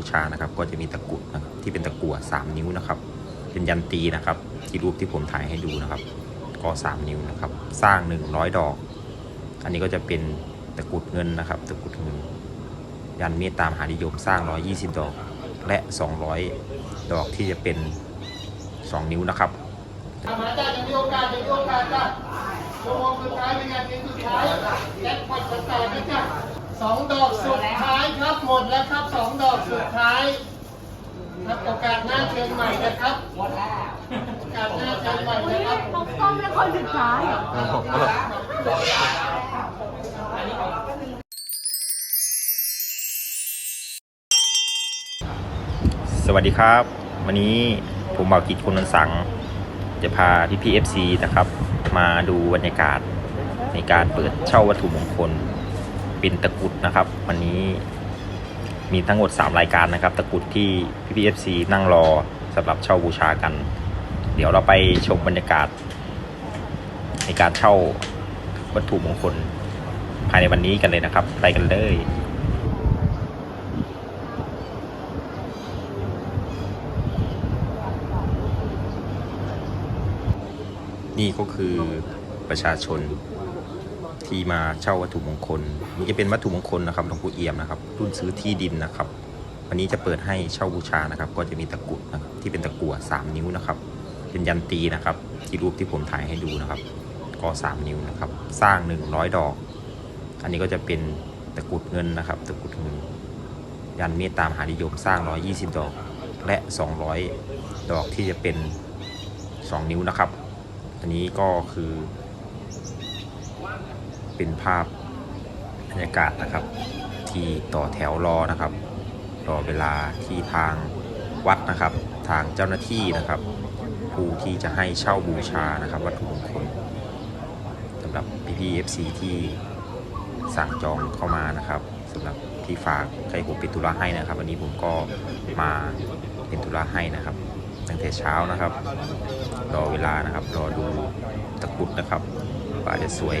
ูชานะครับ ก็จะมีตะกรุดนะครับที่เป็นตะกั่ว3 นิ้วนะครับ เป็นยันตีนะครับ ที่รูปที่ผมถ่ายให้ดูนะครับ ก็ 3 นิ้วนะครับ สร้าง 100 ดอก อันนี้ก็จะเป็นตะกรุดเงินนะครับ ตะกรุดเงิน ยันเมตตามหานิยมสร้าง 120 ดอกและ 200 ดอกที่จะเป็น 2 นิ้วนะครับมาจ้าจะมีโอกาสจะมีโอกาสจ้าชั่วโมงสุดท้ายเป็นงานสุดท้ายแจ็คพอตประกาศนะจ้า สองดอกสุดท้ายครับหมดแล้วครับสองดอกสุดท้าย ครับโอกาสหน้าเชิญใหม่นะครับหมดแล้วโอกาสหน้าเชิญใหม่นะครับต้องต้มเป็นคนสุดท้ายสวัสดีครับ วันนี้ผมบ่าวกิจคนนันสัง จะพาพี่พีเอฟซีนะครับ มาดูบรรยากาศในการเปิดเช่าวัตถุมงคล เป็นตะกุดนะครับ วันนี้มีทั้งหมด 3 รายการนะครับ ตะกุดที่พี่พีเอฟซีนั่งรอสำหรับเช่าบูชากัน เดี๋ยวเราไปชมบรรยากาศ ในการเช่าวัตถุมงคลภายในวันนี้กันเลยนะครับ ไปกันเลยนี่ก็คือประชาชน ที่มาเช่าวัตถุมงคล นี่จะเป็นวัตถุมงคลนะครับหลวงปู่เอี่ยมนะครับ รุ่นซื้อที่ดินนะครับ วันนี้จะเปิดให้เช่าบูชานะครับ ก็จะมีตะกรุดนะครับที่เป็นตะกั่ว3 นิ้วนะครับ เป็นยันตีนะครับ ที่รูปที่ผมถ่ายให้ดูนะครับ ก็ 3 นิ้วนะครับ สร้าง 100 ดอก อันนี้ก็จะเป็นตะกรุดเงินนะครับ ตะกรุดเงิน ยันเมตตามหานิยมสร้าง 120 ดอก และ 200 ดอกที่จะเป็น 2 นิ้วนะครับ อันนี้ก็คือ เป็นภาพบรรยากาศนะครับ ที่ต่อแถวรอนะครับรอเวลาที่ทางวัดนะครับ ทางเจ้าหน้าที่นะครับ ผู้ที่จะให้เช่าบูชานะครับวัตถุมงคลสำหรับพี่พีเอฟซีที่สั่งจองเข้ามานะครับสำหรับที่ฝากใครผมเป็นธุระให้นะครับวันนี้ผมก็มาเป็นธุระให้นะครับตั้งแต่เช้านะครับ รอเวลานะครับ รอดูตะกุดนะครับว่าจะสวย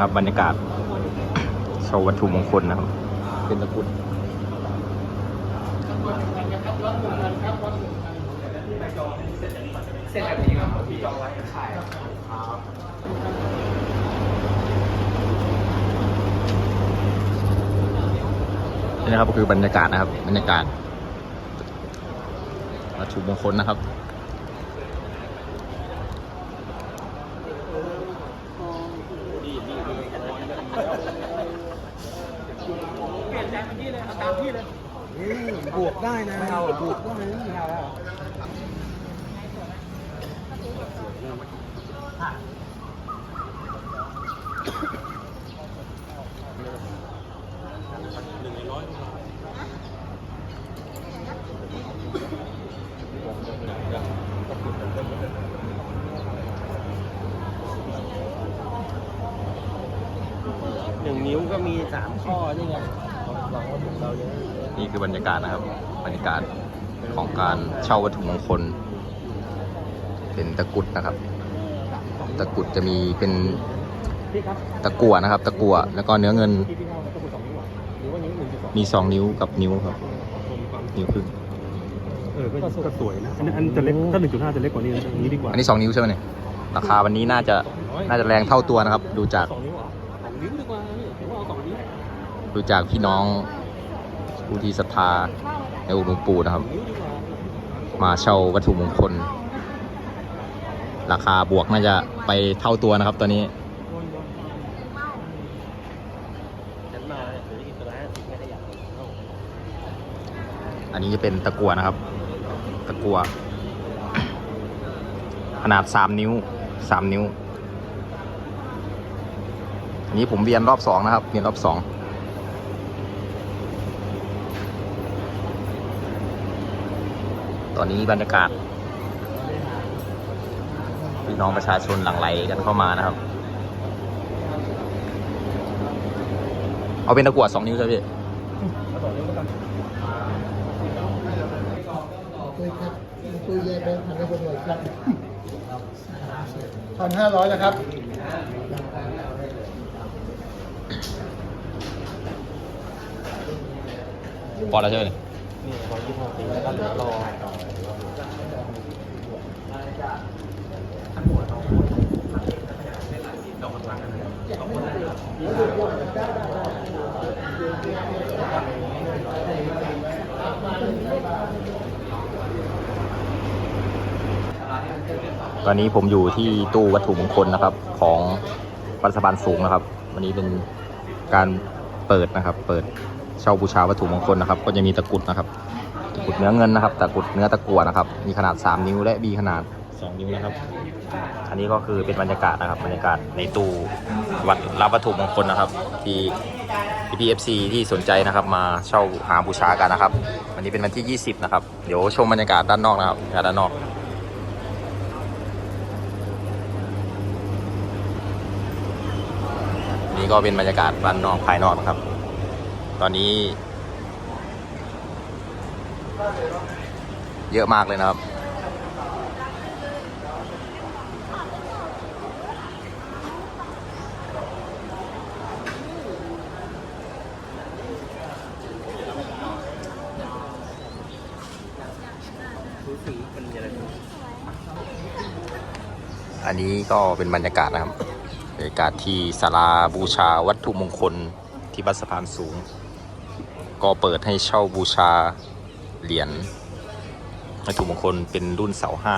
นะครับบรรยากาศโชว์วัตถุมงคลนะครับ เป็นตะกรุดเสร็จแบบนี้ครับพี่จองไว้ขายนี่นะครับก็คือบรรยากาศนะครับบรรยากาศวัตถุมงคลนะครับ เปลี่ยนใจเป็นที่เลยตามที่เลย บวกได้นะไม่เอาบวกได้ไม่เอาแล้ว หนึ่งนิ้วก็มีสามข้อนี่ไงลองว่าถึงเราเยอะนี่คือบรรยากาศนะครับ บรรยากาศของการเช่าวัตถุมงคล เป็นตะกรุดนะครับ ตะกรุดจะมีเป็นพี่ครับตะกั่วนะครับ ตะกั่วแล้วก็เนื้อเงินพี่พี่เท่ามันต้องเป็นสองนิ้วหรอหรือว่านิ้วหนึ่งจุดสองมีสองนิ้วกับนิ้วครับ นิ้วครึ่งเออก็ก็สวยนะอันนี้อันจะเล็กถ้าหนึ่งจุดห้าจะเล็กกว่านี้นะอย่างนี้ดีกว่าอันนี้สองนิ้วใช่ไหมเนี่ยราคาวันนี้น่าจะน่าจะแรงเท่าตัวนะครับ ดูจาก ดูจากพี่น้องผู้ที่ศรัทธาในองค์หลวงปู่นะครับ มาเช่าวัตถุมงคล ราคาบวกน่าจะไปเท่าตัวนะครับตอนนี้ฉันมาเนี่ยเดี๋ยวจะกินตัวละห้าสิบไม่ขยับเข้าอันนี้จะเป็นตะกั่วนะครับ ตะกั่วขนาดสามนิ้วสามนิ้ว อันนี้ผมเวียนรอบสองนะครับ เวียนรอบสอง อนนี้บรรยากาศพี่น้องประชาชนหลั่งไหลกันเข้ามานะครับ เอาเป็นตะกั่วสองนิ้วใช่ไหมพี่คุยครับคุยแยกแบงค์พันให้ผมหน่อยครับพันห้าร้อยนะครับพอแล้วใช่ไหม นี่พอยี่ห้อสีแล้วก็เหลือรอตอนนี้ผมอยู่ที่ตู้วัตถุมงคลนะครับ ของวัดสะพานสูงนะครับ วันนี้เป็นการเปิดนะครับ เปิด เช่าบูชาวัตถุมงคลนะครับ ก็จะมีตะกรุดนะครับ ตะกรุดเนื้อเงินนะครับ ตะกรุดเนื้อตะกั่วนะครับ มีขนาด 3 นิ้วและมีขนาด 2 นิ้วนะครับ อันนี้ก็คือเป็นบรรยากาศนะครับ บรรยากาศในตู้วัดรับวัตถุมงคลนะครับ ที่พีเอฟซีที่สนใจนะครับ มาเช่าหาบูชากันนะครับ วันนี้เป็นวันที่ 20 นะครับ เดี๋ยวชมบรรยากาศด้านนอกนะครับบรรยากาศด้านนอกนี่ก็เป็นบรรยากาศด้านนอกภายนอกนะครับ ตอนนี้ เยอะมากเลยนะครับ อันนี้ก็เป็นบรรยากาศนะครับบรรยากาศที่ศาลาบูชาวัตถุมงคลที่วัดสะพานสูง ก็เปิดให้เช่าบูชาเหรียญวัตถุมงคลเป็นรุ่นเสาห้า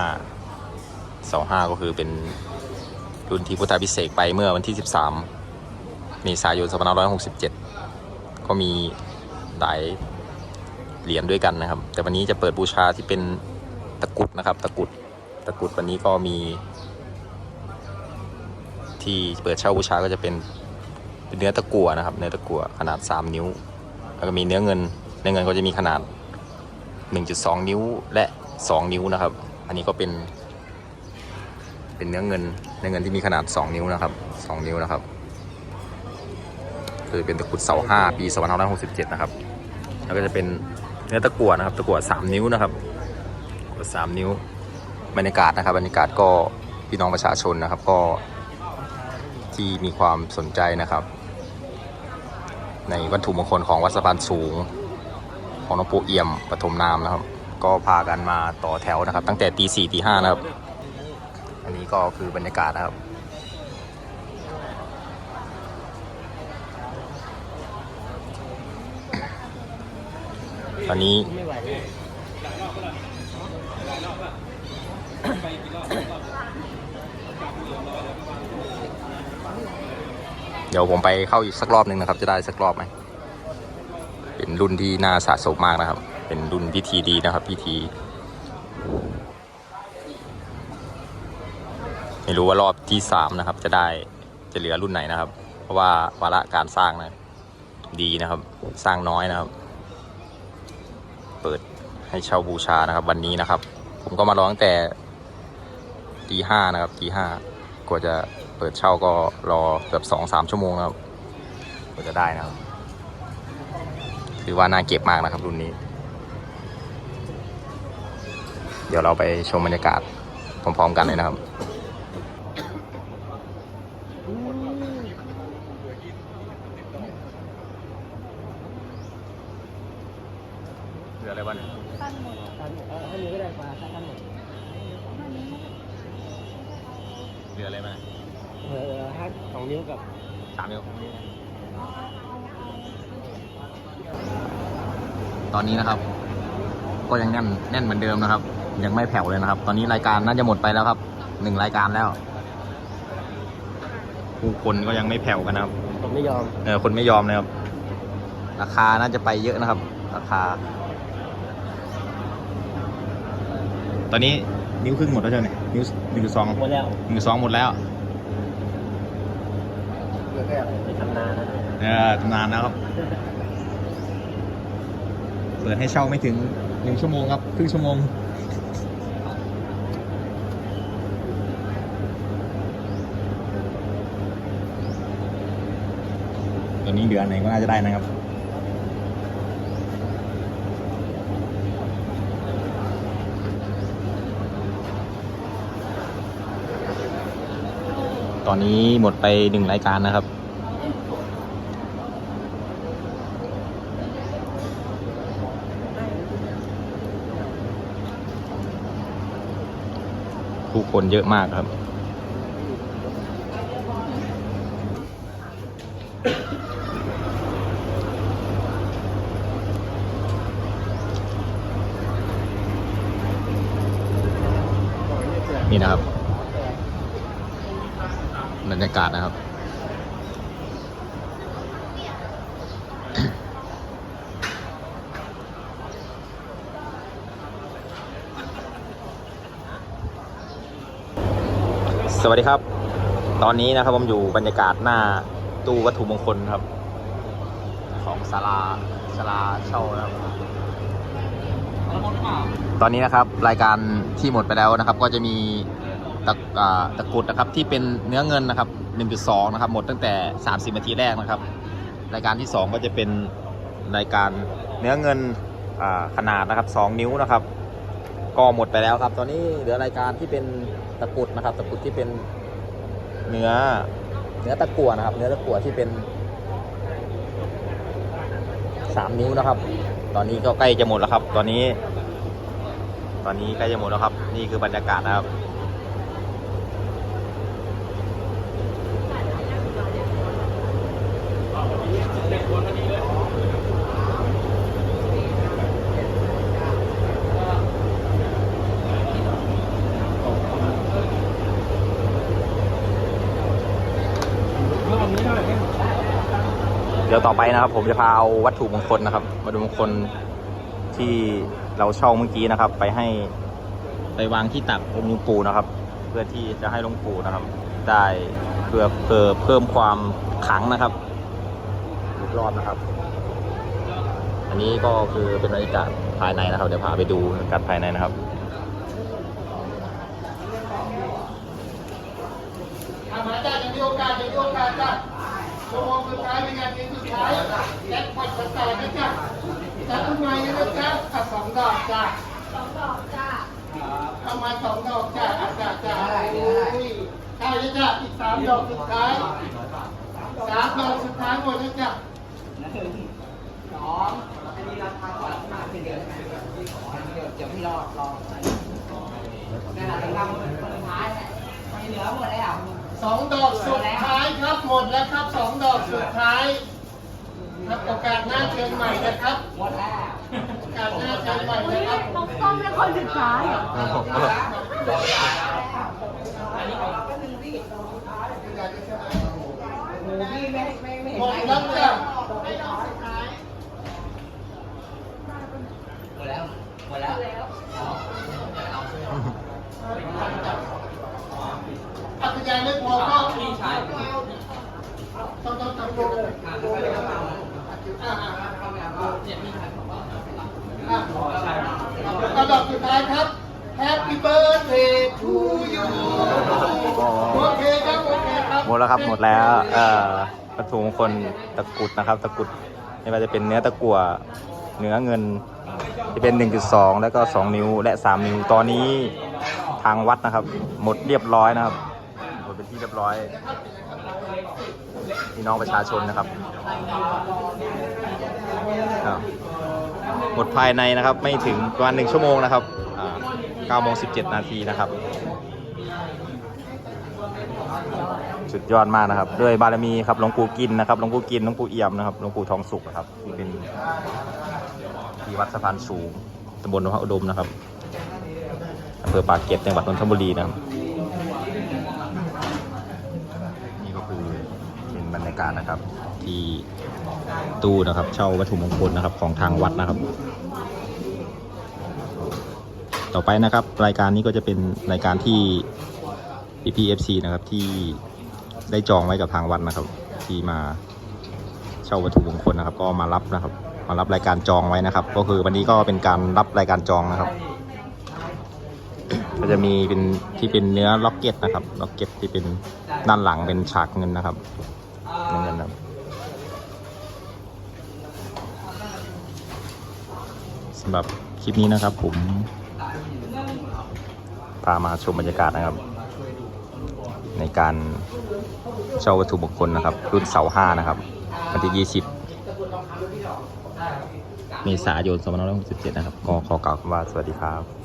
เสาห้าก็คือเป็นรุ่นที่พุทธพิเศษกไปเมื่อวันที่ 13เมษายน2567 ก็มีหลายเหรียญด้วยกันนะครับ แต่วันนี้จะเปิดบูชาที่เป็นตะกุดนะครับ ตะกุดตะกุดวันนี้ก็มี ที่เปิดเช่าบูชาก็จะเป็นเป็นเนื้อตะกั่วนะครับ เนื้อตะกั่วขนาด 3 นิ้ว แล้วก็มีเนื้อเงินเนื้อเงินก็จะมีขนาด 1.2 นิ้วและ 2 นิ้วนะครับ อันนี้ก็เป็น เป็นเนื้อเงินเนื้อเงินที่มีขนาด 2 นิ้วนะครับ 2 นิ้วนะครับ คือเป็นตะกรุดเสา5ปี2567 นะครับ แล้วก็จะเป็นเนื้อตะกั่วนะครับ ตะกั่ว3 นิ้วนะครับตะกั่ว3นิ้วบรรยากาศนะครับบรรยากาศก็พี่น้องประชาชนนะครับก็ที่มีความสนใจนะครับ ในวัตถุมงคลของวัดสะพานสูง ของหลวงปู่เอี่ยมปฐมนามนะครับ ก็พากันมาต่อแถวนะครับ ตั้งแต่ตีสี่ตีห้านะครับ อันนี้ก็คือบรรยากาศนะครับตอนนี้ ไม่ไหว เดี๋ยวผมไปเข้าอีกสักรอบหนึ่งนะครับ จะได้สักรอบไหมเป็นรุ่นที่น่าสะสมมากนะครับ เป็นรุ่นพิธีดีนะครับพิธีไม่รู้ว่ารอบที่สามนะครับ จะได้จะเหลือรุ่นไหนนะครับ เพราะว่าวาระการสร้างนะดีนะครับ สร้างน้อยนะครับ เปิดให้เช่าบูชานะครับ วันนี้นะครับ ผมก็มารอตั้งแต่ตีห้านะครับตีห้ากว่าจะ เปิดเช่าก็รอเกือบสองสามชั่วโมงนะครับกว่าจะได้นะครับ ถือว่าน่าเก็บมากนะครับรุ่นนี้ เดี๋ยวเราไปชมบรรยากาศพร้อมๆกันเลยนะครับเหลืออะไรบ้างท่านเออให้มือก็ได้ปลาท่านหมดเหลืออะไรบ้างเออห้าสองนิ้วกับสามนิ้วตอนนี้นะครับ ก็ยังแน่นแน่นเหมือนเดิมนะครับ ยังไม่แผ่วเลยนะครับ ตอนนี้รายการน่าจะหมดไปแล้วครับหนึ่งรายการแล้ว ผู้คนก็ยังไม่แผ่วกันนะครับผมไม่ยอมเออคนไม่ยอมนะครับ ราคาน่าจะไปเยอะนะครับ ราคา ตอนนี้นิ้วครึ่งหมดแล้วใช่ไหมนิ้วหนึ่งจุดสองหมดแล้วหนึ่งจุดสองหมดแล้ว นานนะเนี่ยตำนานนะครับ เปิดให้เช่าไม่ถึงหนึ่งชั่วโมงครับครึ่งชั่วโมงตอนนี้เดือนไหนก็น่าจะได้นะครับตอนนี้หมดไปหนึ่งรายการนะครับ คนเยอะมากครับ นี่นะครับบรรยากาศนะครับ สวัสดีครับ ตอนนี้นะครับผมอยู่บรรยากาศหน้าตู้วัตถุมงคลครับ ของศาลาศาลาเช่านะครับตอนนี้นะครับรายการที่หมดไปแล้วนะครับ ก็จะมีตะอตะกรุดนะครับที่เป็นเนื้อเงินนะครับ 1.2 นะครับ หมดตั้งแต่ 30นาทีแรกนะครับ รายการที่ 2 ก็จะเป็นรายการเนื้อเงินขนาดนะครับ 2 นิ้วนะครับ ก็หมดไปแล้วครับ ตอนนี้เหลือรายการที่เป็นตะกรุดนะครับ ตะกรุดที่เป็นเนื้อเนื้อตะกั่วนะครับ เนื้อตะกั่วที่เป็นสามนิ้วนะครับ ตอนนี้ก็ใกล้จะหมดแล้วครับ ตอนนี้ ตอนนี้ใกล้จะหมดแล้วครับ นี่คือบรรยากาศนะครับ เดี๋ยวต่อไปนะครับ ผมจะพาเอาวัตถุมงคลนะครับ วัตถุมงคลที่เราเช่าเมื่อกี้นะครับ ไปให้ไปวางที่ตักองค์หลวงปู่นะครับ เพื่อที่จะให้หลวงปู่นะครับ ได้เพื่อเพื่อเพิ่มความขลังนะครับอีกรอบนะครับ อันนี้ก็คือเป็นบรรยากาศภายในนะครับ เดี๋ยวพาไปดูบรรยากาศภายในนะครับ อามาจ้าจะมีโอ กาสจะมีโอกาสจ้ะชั่วโมงสุดท้ายเป็นงานนี้สุดท้ายแจ็คพอตประกาศนะจ๊ะจัดทำไมนะจ๊ะอะสองดอกจ้ะสองดอกจ้ะเอามาสองดอกจ้ะอาจารย์จ้ะโอ้ยใช่จ้ะอีกสามดอกสุดท้ายสามดอกสุดท้ายหมดแล้วจ้ะสอหมดแล้ว งดอกสุดท้ายครับหมดแล้วครับสองดอกสุดท้าย ครับโอกาสหน้าเชิญใหม่นะครับหมดแล้วโอกาสหน้าเชิญใหม่นะครับน้องส้มเป็นคนสุดท้ายหมดแล้วจ้ะปั ต้องต้องต้องดูอ่าอ่าก็ดอกสุดท้ายครับ Happy birthday to you โอเคครับโอเคครับ หมดแล้วครับหมดแล้วเอ่อวัตถุมงคลตะกรุดนะครับ ตะกรุดไม่ว่าจะเป็นเนื้อตะกั่วเนื้อเงินจะเป็น 1.2 แล้วก็ 2 นิ้วและ 3 นิ้ว ตอนนี้ทางวัดนะครับ หมดเรียบร้อยนะครับหมด เป็นที่เรียบร้อยพี่น้องประชาชนนะครับหมดภายในนะครับไม่ถึงประมาณ1ชั่วโมงนะครับอ่า9โมง17 นาทีนะครับ สุดยอดมากนะครับ ด้วยบารมีครับหลวงปู่กินนะครับหลวงปู่กินหลวงปู่เอี่ยมนะครับหลวงปู่ทองสุขนะครับที่เป็นที่วัดสะพานสูงตำบลพระอุดมนะครับอำเภอปากเกร็ดจังหวัดนนทบุรีนะครับนี่ก็คือเป็น บรรยากาศนะครับ ที่ตู้นะครับ เช่าวัตถุมงคลนะครับของทางวัดนะครับ ต่อไปนะครับ รายการนี้ก็จะเป็นรายการที่ PPFC นะครับที่ได้จองไว้กับทางวัดนะครับ ที่มาเช่าวัตถุมงคลนะครับ ก็มารับนะครับ มารับรายการจองไว้นะครับ ก็คือวันนี้ก็เป็นการรับรายการจองนะครับ ก็จะมีเป็นที่เป็นเนื้อล็อกเก็ตนะครับล็อกเก็ตที่เป็นด้านหลังเป็นฉากเงินนะครับ น้ำเงินดำสำหรับคลิปนี้นะครับผมพามาชมบรรยากาศนะครับ ในการเช่าวัตถุบุคคลนะครับ รุ่นเสาห้านะครับ วันที่ 20 เมษายนสมร2567 นะครับ ก็ขอกล่าวคำว่าสวัสดีครับ